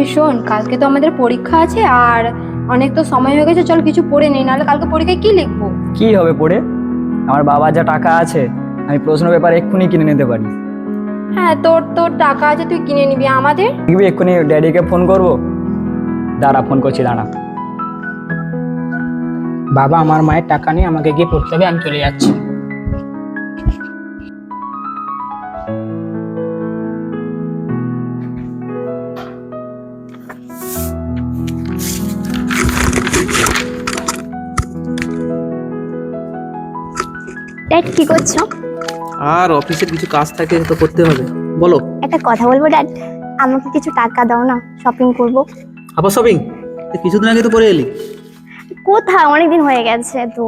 ওই শোন কালকে তো আমাদের পরীক্ষা আছে আর অনেক তো সময় হয়ে গেছে চল কিছু পড়ে নেই নাহলে কালকে পরীক্ষায় কি লিখব? কি হবে পড়ে? আমার বাবার যা টাকা আছে আমি প্রশ্ন পেপার এক্ষুনি কিনে নিতে পারি। হ্যাঁ তোর তোর টাকা আছে তুই কিনে নিবি আমাদের? দেখবি এক্ষুনি ড্যাডিকে ফোন করব। দাঁড়া ফোন করছি দাঁড়া। বাবা আমার মায়ের টাকা নিয়ে আমাকে গিয়ে পড়তে হবে আমি চলে যাচ্ছি। ড্যাড কি করছ? আর অফিসের কিছু কাজ থাকে তো করতে হবে। বলো। একটা কথা বলব ড্যাড আমাকে কিছু টাকা দাও না শপিং করব। আবার শপিং কিছুদিন আগে তো করে এলি। কোথায় অনেকদিন হয়ে গেছে তো।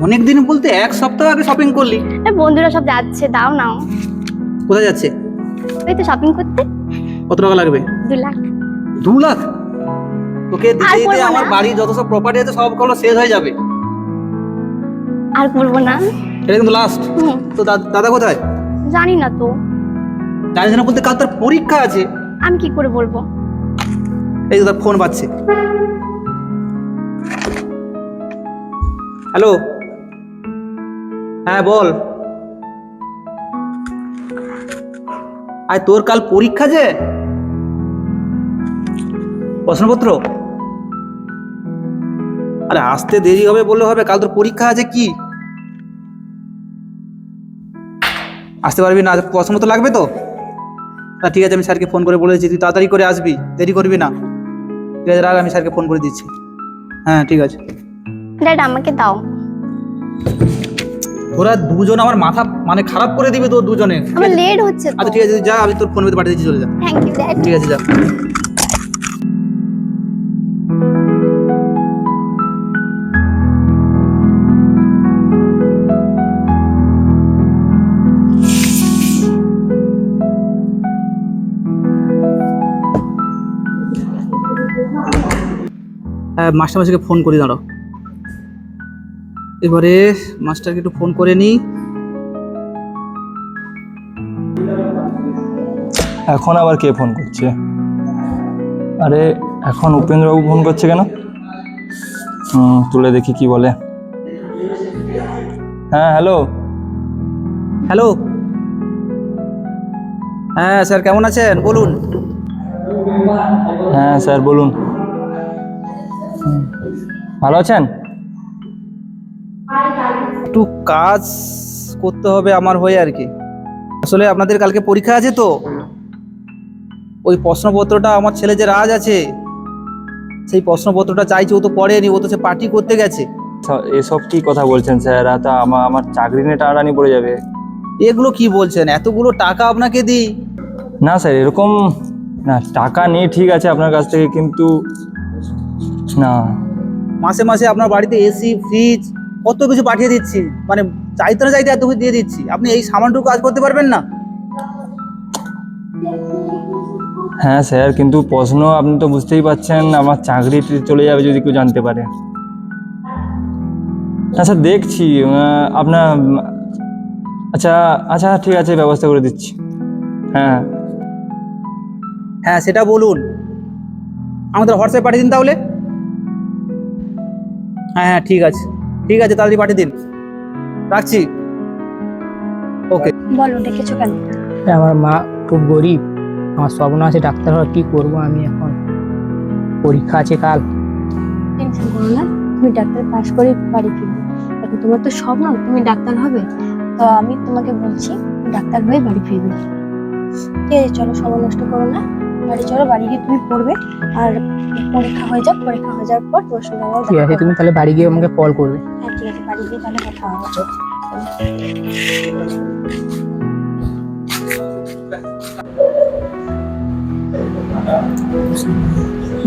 অনেক দিন বলতে এক সপ্তাহ আগে শপিং করলি। বন্ধুরা সব যাচ্ছে দাও না কোথায় যাচ্ছে? ওই তো শপিং করতে। কত টাকা লাগবে? দু লাখ। দু লাখ? তোকে দিতে আর দিতে আমার। বাড়ি যত সব প্রপার্টি আছে সবগুলো শেষ হয়ে যাবে। আর করব না। এটা কিন্তু লাস্ট হুম, তো দাদা কোথায়? জানি না তো। জানিস না বলতে কাল তার পরীক্ষা আছে? আমি কি করে বলব? এই তো তার ফোন পাচ্ছে হ্যালো হ্যাঁ বল। আর তোর কাল পরীক্ষা যে? প্রশ্নপত্র? আরে আসতে দেরি হবে বললে হবে কাল তোর পরীক্ষা আছে কি? আসতে পারবি না প্রশ্নপত্র লাগবে তো? না ঠিক আছে আমি স্যারকে ফোন করে বলে দিচ্ছি তুই তাড়াতাড়ি করে আসবি দেরি করবি না। ঠিক আছে রাখ আমি স্যারকে ফোন করে দিচ্ছি। হ্যাঁ ঠিক আছে। ড্যাড আমাকে দাও। তোরা দুজন আমার মাথা মানে খারাপ করে দিবে তোর দুজনে। আমার লেট হচ্ছে আচ্ছা ঠিক আছে যা আমি তোর ফোন পেতে পাঠিয়ে দিচ্ছি চলে যা। থ্যাংক ইউ ড্যাড ঠিক আছে যা। মাস্টারমাসিকে ফোন করি দাঁড়াও। এবারে মাস্টারকে একটু ফোন করে নিই। এখন আবার কে ফোন করছে? আরে এখন উপেন্দ্রবাবু ফোন করছে কেন? তুলে দেখি কি বলে। হ্যাঁ হ্যালো হ্যালো হ্যাঁ স্যার কেমন আছেন? বলুন। হ্যাঁ স্যার বলুন। ভালো আছেন? একটু কাজ করতে হবে আমার হয়ে আর কি। আসলে আপনাদের কালকে পরীক্ষা আছে তো। ওই প্রশ্নপত্রটা আমার ছেলে যে রাজ আছে সেই প্রশ্নপত্রটা চাইছে ও তো পড়েনি ও তো সে পার্টি করতে গেছে। এসব কি কথা বলছেন স্যার? তা আমার আমার চাকরি নিয়ে টানাটানি পড়ে যাবে। এগুলো কি বলছেন? এতগুলো টাকা আপনাকে দিই? না স্যার এরকম না টাকা নেই ঠিক আছে আপনার কাছ থেকে কিন্তু না। মাসে মাসে আপনার বাড়িতে এসি ফ্রিজ কত কিছু পাঠিয়ে দিচ্ছি। মানে চাইতে না চাইতে এত কিছু দিয়ে দিচ্ছি। আপনি এই সামানটুকু কাজ করতে পারবেন না? হ্যাঁ স্যার কিন্তু প্রশ্ন আপনি তো বুঝতেই পারছেন আমার চাকরি চলে যাবে যদি কেউ জানতে পারে। হ্যাঁ স্যার দেখছি আপনার আচ্ছা আচ্ছা ঠিক আছে ব্যবস্থা করে দিচ্ছি। হ্যাঁ। হ্যাঁ সেটা বলুন। আমাদের হোয়াটসঅ্যাপ পাঠিয়ে দিন তাহলে। হ্যাঁ হ্যাঁ ঠিক আছে। ঠিক আছে তাড়াতাড়ি পাঠিয়ে দিন। রাখছি। ওকে বলো ডেকেছো কেন? আমার মা খুব গরিব। আমার স্বপ্ন আছে ডাক্তার হওয়ার কি করব আমি এখন? পরীক্ষা আছে কাল। টেনশন করো না তুমি ডাক্তার পাশ করে বাড়ি ফিরবে। এখন তোমার তো স্বপ্ন তুমি ডাক্তার হবে। তো আমি তোমাকে বলছি ডাক্তার হয়ে বাড়ি ফিরবে। ঠিক আছে চলো সময় নষ্ট করো না। বাড়ি চলো বাড়ি গিয়ে তুমি পড়বে। আর পরীক্ষা হয়ে যাক পরীক্ষা হয়ে যাওয়ার পর তোমার সঙ্গে আমার ঠিক আছে তুমি তাহলে বাড়ি গিয়ে আমাকে কল করবে। হ্যাঁ ঠিক আছে বাড়ি গিয়ে তাহলে কথা হবে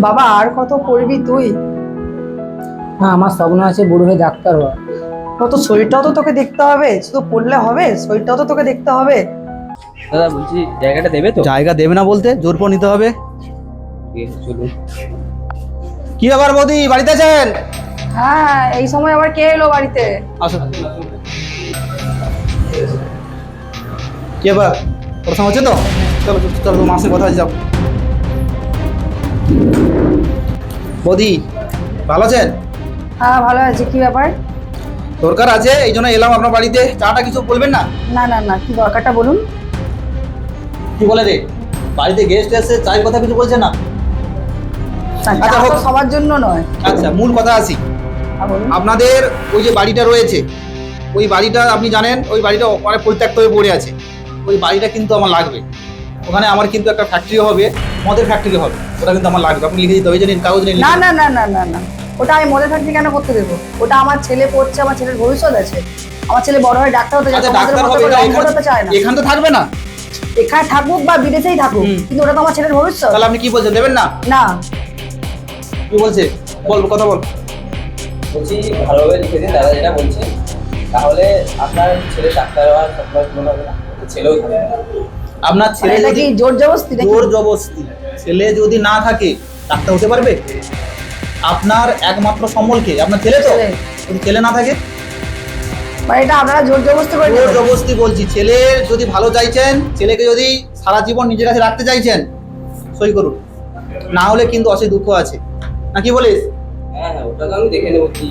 বাবা আর কত পড়বি তুই? না আমার স্বপ্ন আছে বুড়ো হয়ে ডাক্তার হওয়া কত শরীরটাও তো তোকে দেখতে হবে শুধু পড়লে হবে শরীরটাও তো তোকে দেখতে হবে। দাদা বলছি জায়গাটা দেবে তো? জায়গা দেবে না বলতে জোর পর নিতে হবে। চলুন। কি ব্যাপার বৌদি বাড়িতে আছেন? হ্যাঁ এই সময় আবার কে এলো বাড়িতে? আসো। কি ব্যাপার? পড়াশোনা হচ্ছে তো? চলো চলো, মাসে কথা আছে যাও। বৌদি ভালো আছেন? হ্যাঁ ভালো আছে। কি ব্যাপার? দরকার আছে এই জন্য এলাম আপনার বাড়িতে। চাটা কিছু বলবেন না? না না না কি দরকারটা বলুন? কি বলে রে? বাড়িতে গেস্ট এসে চায়ের কথা কিছু বলছে না? আচ্ছা, হোক। সবার জন্য নয়। আচ্ছা মূল কথা আসি। হ্যাঁ আপনাদের ওই যে বাড়িটা রয়েছে ওই বাড়িটা আপনি জানেন ওই বাড়িটা অনেক পরিত্যক্ত হয়ে পড়ে আছে। ওই বাড়িটা কিন্তু আমার লাগবে। ওখানে আমার কিন্তু একটা ফ্যাক্টরি হবে মদের ফ্যাক্টরি হবে। ওটা কিন্তু আমার লাগবে। আপনি লিখে দিতে হবে জানেন কাগজ নিয়ে না না না না না না। ওটা আমি মদের ফ্যাক্টরি কেন করতে দেবো? ওটা আমার ছেলে পড়ছে আমার ছেলের ভবিষ্যৎ আছে। আমার ছেলে বড় হয়ে ডাক্তার হতে আচ্ছা যাচ্ছে ডাক্তার হবে চায় এখানে তো থাকবে না? এখানে থাকুক বা বিদেশেই থাকুক কিন্তু ওটা তো আমার ছেলের ভবিষ্যৎ। তাহলে আপনি কি বলছেন? দেবেন না? না। কি বলছে? বল কথা বল। বলছি ভালোভাবে লিখে দিন দাদা যেটা বলছে। তাহলে আপনার ছেলে ডাক্তার হওয়ার স্বপ্ন পূরণ হবে না। ছেলেও আপনার ছেলে এটা যদি জোর জবস্তি নাকি? জোর জবস্তি ছেলে যদি না থাকে ডাক্তার হতে পারবে? আপনার একমাত্র সম্বলকে আপনার ছেলে তো? যদি ছেলে না থাকে? মানে এটা আপনারা জোর জবস্তি করে জোর। জবস্তি বলছি ছেলে যদি ভালো চাইছেন ছেলেকে যদি সারা জীবন নিজের কাছে রাখতে চাইছেন সই করুন। না হলে কিন্তু অসে দুঃখ আছে। না কি বলিস? হ্যাঁ হ্যাঁ ওটা তো আমি দেখে নেব কি।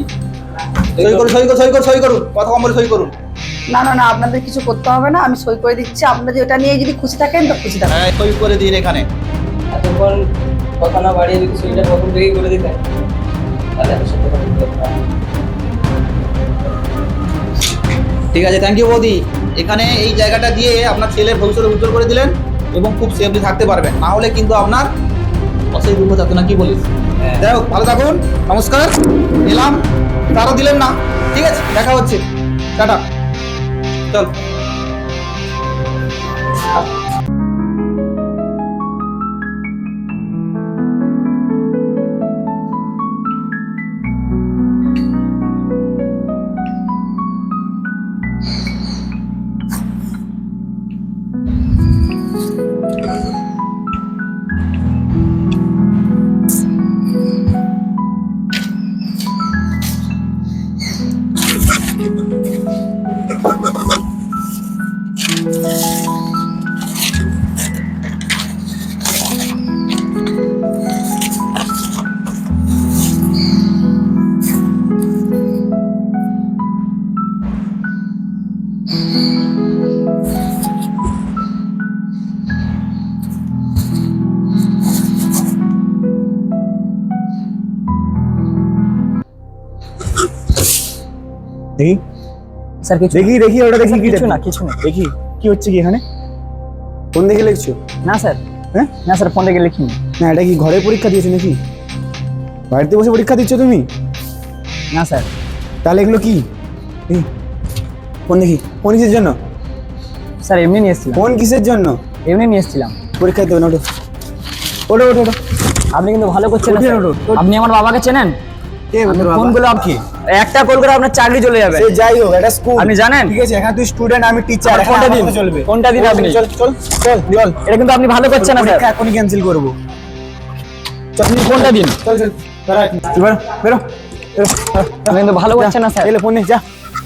সই করুন সই করুন সই করুন সই করুন কথা কম বলে সই করুন। না না না আপনাদের কিছু করতে হবে না আমি সই করে দিচ্ছি। আপনারা যে ওটা নিয়ে যদি খুশি থাকেন তো খুশি থাকেন। হ্যাঁ সই করে দিন এখানে। এতক্ষণ কথা না বাড়িয়ে যদি সেইটা প্রথম থেকেই করে দিতেন তাহলে আমি সব কথা ঠিক আছে থ্যাংক ইউ বৌদি। এখানে এই জায়গাটা দিয়ে আপনার ছেলের ভবিষ্যতে উজ্জ্বল করে দিলেন এবং খুব সেফলি থাকতে পারবেন। না হলে কিন্তু আপনার অসুবিধা দুঃখ থাকতো না কি বলিস? হ্যাঁ। যাই হোক ভালো থাকুন নমস্কার। এলাম তারও দিলেন না। ঠিক আছে দেখা হচ্ছে। টাটা। চল। দেখি। স্যার কিছু দেখি দেখি ওটা দেখি কিছু না কিছু না। দেখি। কি হচ্ছে কি এখানে? কোন দেখে লিখছো? না স্যার। হ্যাঁ? না স্যার ফোন থেকে লিখিনি। না এটা কি ঘরে পরীক্ষা দিয়েছ নাকি? বাড়িতে বসে পরীক্ষা দিচ্ছ তুমি? না স্যার। তাহলে এগুলো কি? ফোন দেখি। ফোন কিসের জন্য? স্যার এমনি নিয়ে এসেছিলাম। ফোন কিসের জন্য? এমনি নিয়ে এসেছিলাম। পরীক্ষা দেবে না ওটো ওটো ওটো ওটো আপনি কিন্তু ভালো করছেন। আপনি আমার বাবাকে চেনেন? কি? একটা কল করে আপনার চাকরি চলে যাবে। সে যাই হোক এটা স্কুল আপনি জানেন? ঠিক আছে এখানে তুই স্টুডেন্ট আমি টিচার ফোনটা দিন। চলবে। দিন আপনি। চল চল চল চল। এটা কিন্তু আপনি ভালো করছেন না স্যার। এখনই ক্যান্সেল করব। চল আপনি ফোনটা দিন? চল চল বেরো। কিন্তু ভালো করছেন না স্যার। এলে ফোন নে যা।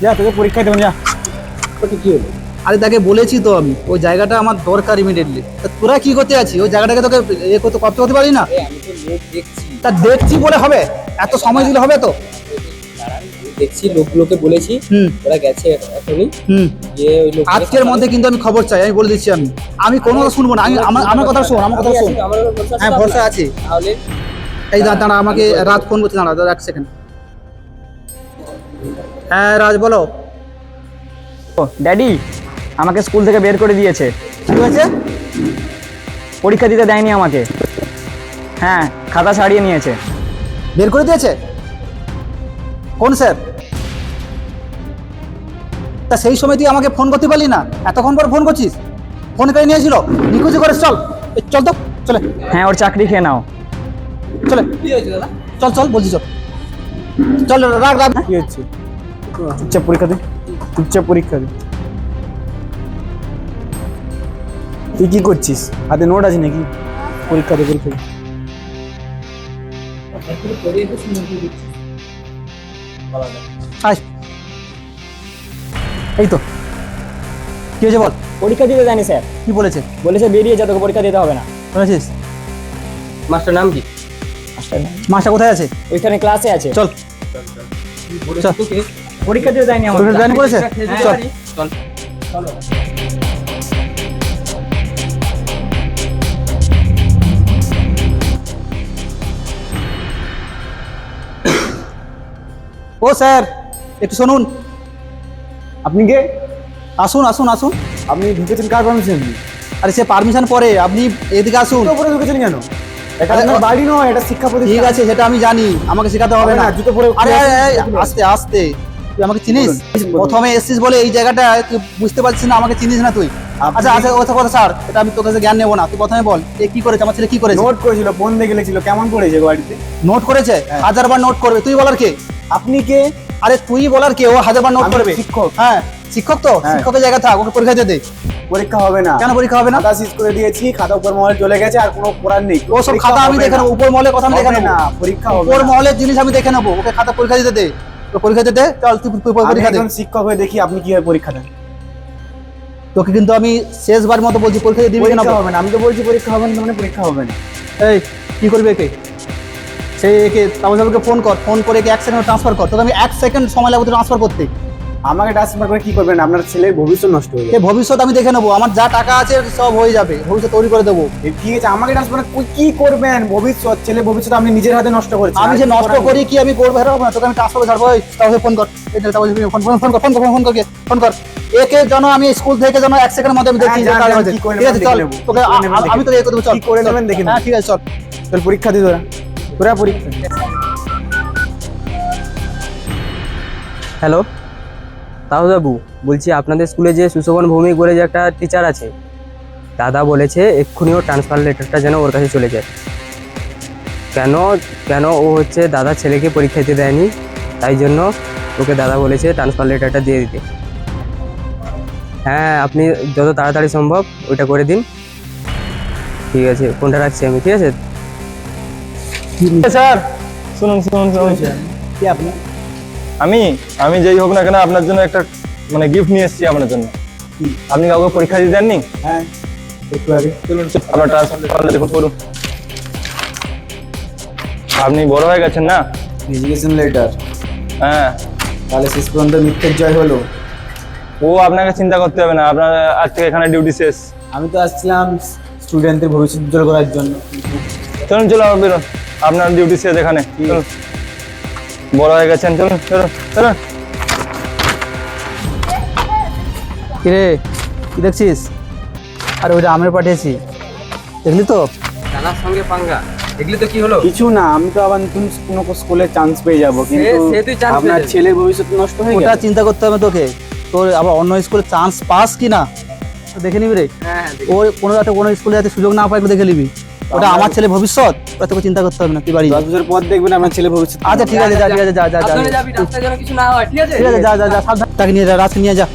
যা তোকে পরীক্ষা দেবো যা। তোকে কি হলো? আরে তাকে বলেছি তো আমি ওই জায়গাটা আমার দরকার ইমিডিয়েটলি তোরা কি করতে আছিস? ওই জায়গাটাকে তোকে এ করতে করতে করতে পারি না? আমি তো দেখছি। তা দেখছি বলে হবে? এত সময় দিলে হবে তো? দেখছি লোকগুলোকে বলেছি। হুম। ওরা গেছে এখনই। হুম। গিয়ে ওই লোক আজকের মধ্যে কিন্তু আমি খবর চাই আমি বলে দিচ্ছি আমি। আমি কোনো কথা শুনব না আমি আমার আমার কথা শোন আমার কথা শোন। হ্যাঁ ভরসা? আছে। তাহলে এই দাঁড়া দাঁড়া আমাকে রাত ফোন করছে দাঁড়া দাঁড়া এক সেকেন্ড। হ্যাঁ রাজ বলো। ও, ড্যাডি আমাকে স্কুল থেকে বের করে দিয়েছে। কি হয়েছে? পরীক্ষা দিতে দেয়নি আমাকে। হ্যাঁ খাতা ছাড়িয়ে নিয়েছে। বের করে দিয়েছে? কোন স্যার? তা সেই সময় তুই আমাকে ফোন করতে পারলি না? এতক্ষণ পর ফোন করছিস? ফোন করে নিয়েছিল? নিখুঁজি করে চল। চল তো চলে। হ্যাঁ ওর চাকরি খেয়ে নাও। চলে। দাদা চল চল বলছি চল। চল রাখ রাখ কি হচ্ছে? চুপচাপ পরীক্ষা দে। চুপচাপ পরীক্ষা দে। তুই কি করছিস? হাতে নোট আছে নাকি? পরীক্ষা দে পরীক্ষা দে। এই তো। কি হয়েছে বল? পরীক্ষা দিতে দেয়নি স্যার। কি বলেছে? বলেছে বেরিয়ে যা তোকে পরীক্ষা দিতে হবে না। শুনেছিস মাস্টার নাম কি? মাস্টার কোথায় আছে? ওইখানে ক্লাসে আছে। চল। চল। পরীক্ষা দিয়ে যায়নি আমার জয়েন করেছে? চল। ও স্যার একটু শুনুন। আপনি কে? আসুন আসুন আসুন। আপনি ঢুকেছেন কার পারমিশন আরে সে পারমিশন পরে আপনি এদিকে আসুন। জুতো পরে ঢুকেছেন কেন? এটা আপনার বাড়ি নয় এটা শিক্ষা ঠিক আছে সেটা আমি জানি আমাকে শেখাতে হবে না। জুতো পরে আরে। আস্তে আস্তে। তুই আমাকে চিনিস? প্রথমে এসছিস বলে এই জায়গাটা তুই বুঝতে পারছিস না আমাকে চিনিস না তুই। আচ্ছা আচ্ছা কথা কথা স্যার এটা আমি তোর কাছে জ্ঞান নেব না। তুই প্রথমে বল এ কি করেছে আমার ছেলে কি করেছে? নোট করেছিল ফোন দেখে কেমন পড়েছে বাড়িতে নোট করেছে? হাজার বার নোট করবে তুই বলার কে? আপনি কে? আরে তুই বলার কে? ও হাজার বার নোট করবে। শিক্ষক। হ্যাঁ শিক্ষক তো? হ্যাঁ। শিক্ষকের জায়গা থাক ওকে পরীক্ষা দে। পরীক্ষা হবে না। কেন পরীক্ষা হবে না? খাতা শেষ করে দিয়েছি খাতা উপর মহলে চলে গেছে আর কোনো পড়ার নেই। ও সব খাতা আমি দেখে নেব উপর মহলের কথা আমি দেখে নেব। না পরীক্ষা হবে উপর না। মহলের জিনিস আমি দেখে নেব ওকে খাতা পরীক্ষা দিতে দে। তো পরীক্ষা দিতে দে চল তুই পরীক্ষা দে। একজন শিক্ষক হয়ে দেখি আপনি কীভাবে পরীক্ষা দেন। তোকে কিন্তু আমি শেষবার মতো বলছি পরীক্ষা দিবি পরীক্ষা হবে না আমি তো বলছি পরীক্ষা হবে না মানে পরীক্ষা হবে না। এই কি করবে একে? সেই একে ফোন কর ফোন করে একে এক সেকেন্ড ট্রান্সফার কর। তোকে আমি এক সেকেন্ড সময় লাগবে ট্রান্সফার করতে। আমাকে ট্রান্সফার করে কি করবেন? আপনার ছেলের ভবিষ্যৎ নষ্ট হয়ে যাবে। ভবিষ্যৎ আমি দেখে নেব। আমার যা টাকা আছে সব হয়ে যাবে। ভবিষ্যৎ তৈরি করে দেবো। ঠিক আছে আমাকে ট্রান্সফার কি করবেন? ভবিষ্যৎ ছেলে ভবিষ্যৎ আপনি নিজের হাতে নষ্ট করেছেন। আমি যে নষ্ট করি কি আমি করব না তোকে আমি ট্রান্সফার করে ছাড়বো। তাহলে ফোন কর। ফোন ফোন ফোন কর ফোন কর ফোন কর ফোন কর। একে যেন আমি স্কুল থেকে যেন এক সেকেন্ডের মধ্যে আমি দেখি হ্যাঁ, ঠিক আছে চল। তোকে আমি তোকে এ করে দেবো চল। করে। নেবেন দেখে হ্যাঁ ঠিক আছে চল। পরীক্ষা তোরা। তোরা পরীক্ষা হ্যালো বাবু বলছি আপনাদের স্কুলে যে সুশোভন ভৌমিক বলে যে একটা টিচার আছে, দাদা বলেছে এক্ষুনি ও ট্রান্সফার লেটারটা যেন ওর কাছে চলে যায়। কেন কেন ও হচ্ছে দাদা ছেলেকে পরীক্ষা দিতে দেয়নি? তাই জন্য ওকে দাদা বলেছে ট্রান্সফার লেটারটা দিয়ে দিতে। হ্যাঁ আপনি যত তাড়াতাড়ি সম্ভব ওইটা করে দিন। ঠিক আছে, ফোনটা রাখছি আমি, ঠিক আছে? স্যার শুনুন শুনুন শুনুন। কি আপনি? আমি আমি যেই হোক না কেন আপনার জন্য একটা মানে গিফট নিয়ে এসেছি আপনার জন্য। আপনি কাউকে পরীক্ষা দিতে দেননি? হ্যাঁ একটু আগে। চলুন আপনার ট্রান্সফার দেখুন করুন আপনি বড় হয়ে গেছেন না? লেটার হ্যাঁ। তাহলে শেষ পর্যন্ত মিথ্যের জয় হলো। ও আপনাকে চিন্তা করতে হবে না আপনার আজ থেকে এখানে ডিউটি শেষ। আমি তো আসছিলাম স্টুডেন্টদের ভবিষ্যৎ উজ্জ্বল করার জন্য। চলুন চলো বেরোন। আপনার ডিউটি শেষ এখানে। বড় হয়ে গেছেন চলুন চলুন চলুন। কিরে কি দেখছিস? আর ওইটা আমের পাঠিয়েছি। দেখলি তো? দাদার সঙ্গে পাঙ্গা। দেখলি তো কি হলো? কিছু না আমি তো আবার নতুন কোনো স্কুলে চান্স পেয়ে যাব কিন্তু আপনার ছেলের ভবিষ্যৎ নষ্ট হয়ে ওটা চিন্তা করতে হবে তোকে। তোর আবার অন্য স্কুলে চান্স পাস কি না দেখে নিবি রে। হ্যাঁ ওর কোনো একটা কোনো স্কুলে যাতে সুযোগ না পায় একটু দেখে নিবি। ওটা আমার ছেলে ভবিষ্যৎ? ওটা তোকে চিন্তা করতে হবে না তুই বাড়ি বছর পর দেখবেন আপনার ছেলে ভবিষ্যৎ। আচ্ছা ঠিক আছে যা ঠিক আছে যা যা যা কিছু না হয় ঠিক আছে? ঠিক আছে যা যা যা সাবধান। তাকে নিয়ে যা রাজকে নিয়ে যা।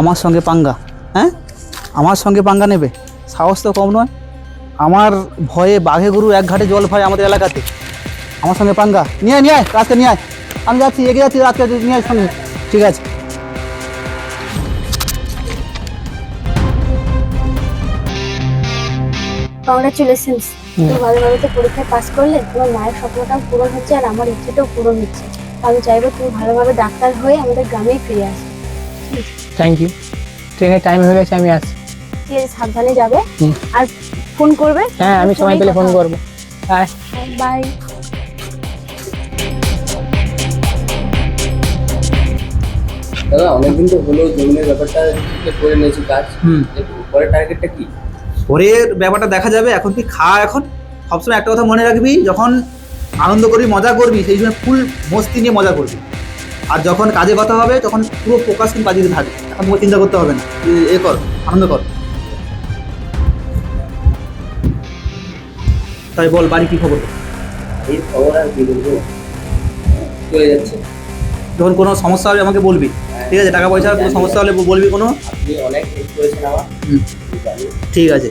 আমার সঙ্গে পাঙ্গা হ্যাঁ? আমার সঙ্গে পাঙ্গা নেবে। সাহস তো কম নয়। আমার ভয়ে বাঘে গরু এক ঘাটে জল ভয় আমাদের এলাকাতে। আমার সঙ্গে পাঙ্গা। নিয়ে আয়, নিয়ে আয় রাজকে নিয়ে আয়। আমি যাচ্ছি এগিয়ে যাচ্ছি রাজকে নিয়ে আয় সঙ্গে। ঠিক আছে। কংগ্রাচুলেশনস তুমি ভালোভাবে তো পরীক্ষায় পাস করলে তোমার মায়ের স্বপ্নটাও পূরণ হচ্ছে আর আমার ইচ্ছেটাও পূরণ হচ্ছে। আমি চাইব তুমি ভালোভাবে ডাক্তার হয়ে আমাদের গ্রামেই ফিরে আসো। থ্যাংক ইউ ট্রেনের টাইম হয়ে গেছে আমি আসছি। ঠিক আছে সাবধানে যাবে। আর ফোন করবে? হ্যাঁ আমি সময় পেলে ফোন করব। হ্যাঁ বাই দাদা অনেকদিন তো হলো জমিনের ব্যাপারটা করে নিয়েছি কাজ। পরের টার্গেটটা কি? পরের ব্যাপারটা দেখা যাবে এখন তুই খা এখন। সবসময় একটা কথা মনে রাখবি যখন আনন্দ করবি মজা করবি সেই সময় ফুল মস্তি নিয়ে মজা করবি। আর যখন কাজে কথা হবে তখন পুরো ফোকাস কিন্তু কাজে থাকবে। এখন তোমাকে চিন্তা করতে হবে না। তুই এ কর আনন্দ কর। তাই বল বাড়ি কি খবর? এই খবর আর কি বলব? চলে যাচ্ছে। যখন কোনো সমস্যা হবে আমাকে বলবি। ঠিক আছে টাকা পয়সা কোনো সমস্যা হলে বলবি কোনো। আপনি অনেক হেল্প করেছেন আমার। ঠিক আছে।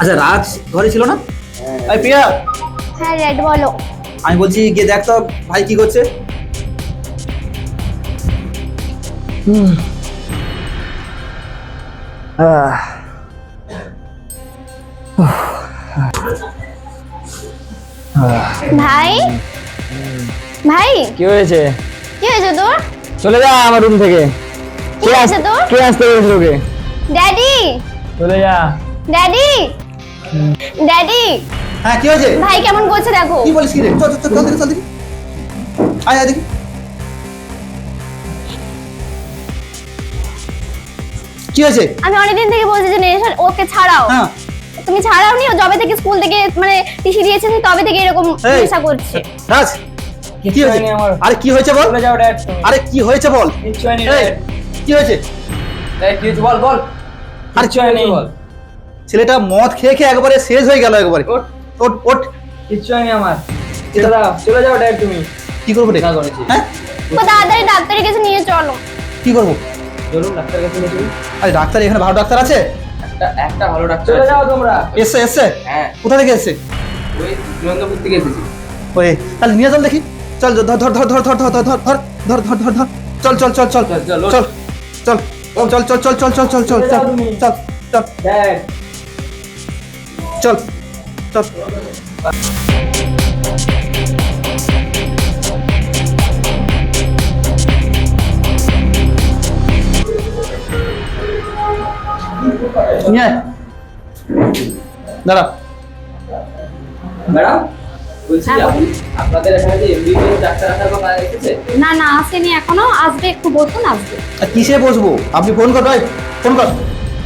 আচ্ছা রাজ ঘরে ছিল না? হ্যাঁ। এই প্রিয়া। হ্যাঁ রেড বলো। আমি বলছি গিয়ে দেখ তো ভাই কি করছে? ভাই? ভাই? কি হয়েছে? কি হয়েছে তোর? চলে যা আমার রুম থেকে। কি হয়েছে তোর? কে আসতে বলেছিল তোকে ড্যাডি চলে যা। ড্যাডি ড্যাডি হ্যাঁ কি হয়েছে? ভাই কেমন করছে দেখো? কি বলিস কি রে? চল চল চল দেখি চল দেখি আয় আয় দেখি। কি হয়েছে? আমি অনেকদিন থেকে বলছি যে নেশা ওকে ছাড়াও। হ্যাঁ। তুমি ছাড়াও নি ও যবে থেকে স্কুল থেকে মানে টিসি দিয়েছে তবে থেকে এরকম। নেশা করছে। রাজ কি হয়েছে? আমার। আরে কি হয়েছে বল? চলে যাও আরে কি হয়েছে বল? কি হয়েছে? কি হয়েছে বল বল। আরে হয়নি বল ছেলেটা মদ খেয়ে খেয়ে একবারে শেষ হয়ে গেল একবারে ওঠ। ওট ওট কিচ্ছু হয়নি আমার চলে যাও চলে যাও ড্যাড তুমি কি করব রে হ্যাঁ ও তাড়াতাড়ি ডাক্তারের কাছে নিয়ে চলো কি করব চলুন ডাক্তার কাছে নিয়ে চলুন আরে ডাক্তার এখানে ভালো ডাক্তার আছে একটা একটা ভালো ডাক্তার চলে যাও তোমরা এসছে এসছে হ্যাঁ কোথা থেকে এসছে ওই নন্দপুর থেকে এসেছি ওই তাহলে নিয়ে চল দেখি চল ধর ধর ধর ধর ধর ধর ধর ধর ধর ধর ধর ধর চল চল চল চল চল, চল, ওঠ। চল চল চল চল চল চল চল চল চল চলে চল যাও তুমি। চল চল ড্যাড চল চল নিয়ে আয়। দাঁড়া ম্যাডাম বলছি আপনাদের এখানে যে এমবিবিএস ডাক্তার আসার কথা এসেছে? না না আসেনি এখনও। আসবে একটু বসুন আসবে। কিসে বসবো? আপনি ফোন কর ভাই। ফোন কর।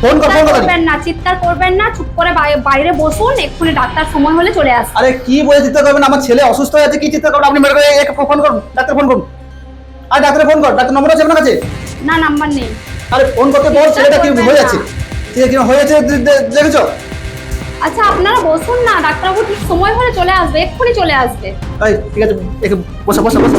ফোন কর ফোন করবেন না চিৎকার করবেন না চুপ করে বাইরে বসুন এক্ষুনি ডাক্তার সময় হলে চলে আসবে। আরে কি বলে চিন্তা করবেন? আমার ছেলে অসুস্থ হয়ে আছে কি চিন্তা করবেন? আপনি মেরে ফোন করুন ডাক্তার ফোন করুন। আর ডাক্তারে ফোন কর ডাক্তার নম্বর আছে আপনার কাছে? না নাম্বার নেই। আরে ফোন করতে বল ছেলেটা কি হয়ে যাচ্ছে? ঠিক আছে দে- দে- দেখেছ? আচ্ছা আপনারা বসুন না, ডাক্তারবাবু ঠিক সময় হলে চলে আসবে, এক্ষুনি চলে আসবে। ঠিক আছে বসা বসা বসা।